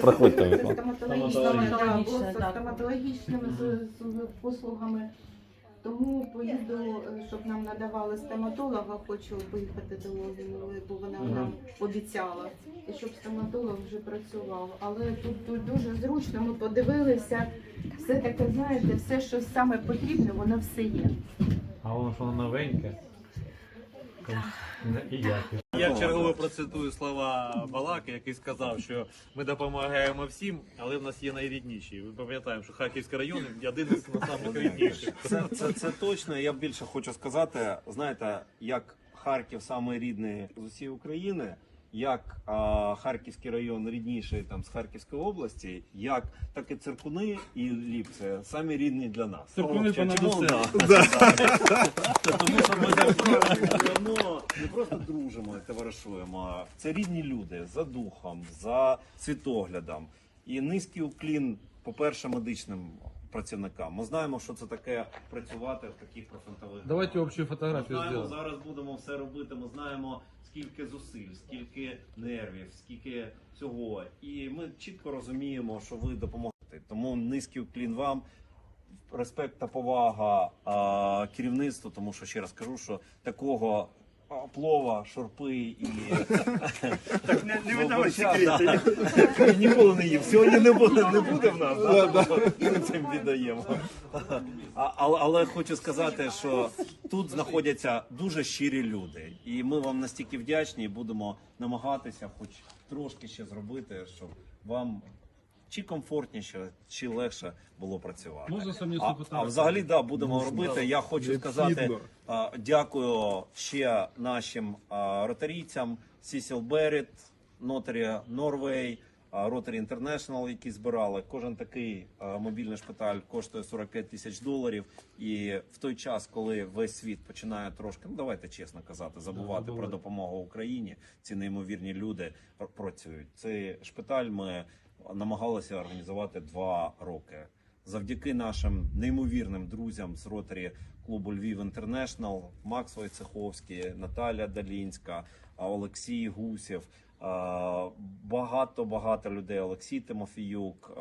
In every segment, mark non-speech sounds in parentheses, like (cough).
Проходьте, Це стоматологічними, з- з послугами. Тому поїду, е, щоб нам надавали стоматолога, хочу виїхати до Ловіної, бо вона Мгм. нам обіцяла. І щоб стоматолог вже працював. Але тут, тут дуже зручно, ми подивилися. Все таке, знаєте, все, що саме потрібно, воно все є. А воно що воно новеньке. І. Я чергово процитую слова Балаки, який сказав, що ми допомагаємо всім, але в нас є найрідніші. Ми пам'ятаємо, що Харківський район один із найрідніших. Це, це, це точно. Я більше хочу сказати. Знаєте, як Харків саме рідний з усієї України, як а, Харківський район рідніший там з Харківської області, як так і циркуни і ліпці самі рідні для нас. Циркуни понад усе. (laughs) Тому що ми давно, давно не просто дружимо і товаришуємо, а це рідні люди за духом, за світоглядом. І низький уклін, по-перше, медичним працівникам. Ми знаємо, що це таке працювати в таких профронтових. Давайте умовах. общую Ми знаємо, зараз будемо все робити. Ми знаємо, скільки зусиль, скільки нервів, скільки всього. І ми чітко розуміємо, що ви допоможете. Тому низький уклін вам. Респект та повага а, керівництву, тому що ще раз кажу, що такого плова, шурпи і так не, не (laughs) видавай секрети. Ніколи не їв. Сьогодні не буде, не буде в нас. да? Ми цим віддаємо. А, але, але хочу сказати, що тут знаходяться дуже щирі люди, і ми вам настільки вдячні і будемо намагатися, хоч трошки ще зробити, щоб вам чи комфортніше, чи легше було працювати. Можна самі А, а взагалі, да, будемо робити. Я хочу сказати а, дякую ще нашим а, ротарійцям Сісіл Берет, Нотарі Норвей, Ротарі Інтернешнл, які збирали. Кожен такий а, мобільний шпиталь коштує 45 тисяч доларів. І в той час, коли весь світ починає трошки, ну давайте чесно казати, забувати про допомогу Україні, ці неймовірні люди працюють. Цей шпиталь ми намагалися організувати два роки завдяки нашим неймовірним друзям з ротарі клубу Львів Інтернешнл, Макс Войцеховський, Наталя Далінська, Олексій Гусєв. Багато багато людей. Олексій Тимофіюк,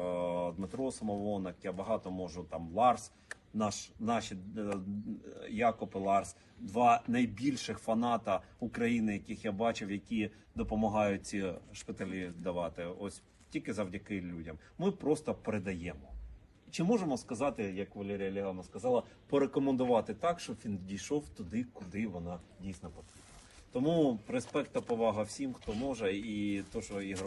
Дмитро Самовонок. Я багато можу там Ларс, наш наші е, Якоб і Ларс, два найбільших фаната України, яких я бачив, які допомагають ці шпиталі давати. Ось тільки завдяки людям. Ми просто передаємо. Чи можемо сказати, як Валерія Олеговна сказала, порекомендувати так, щоб він дійшов туди, куди вона дійсно потрібна. Тому респект та повага всім, хто може, і то, що ігрова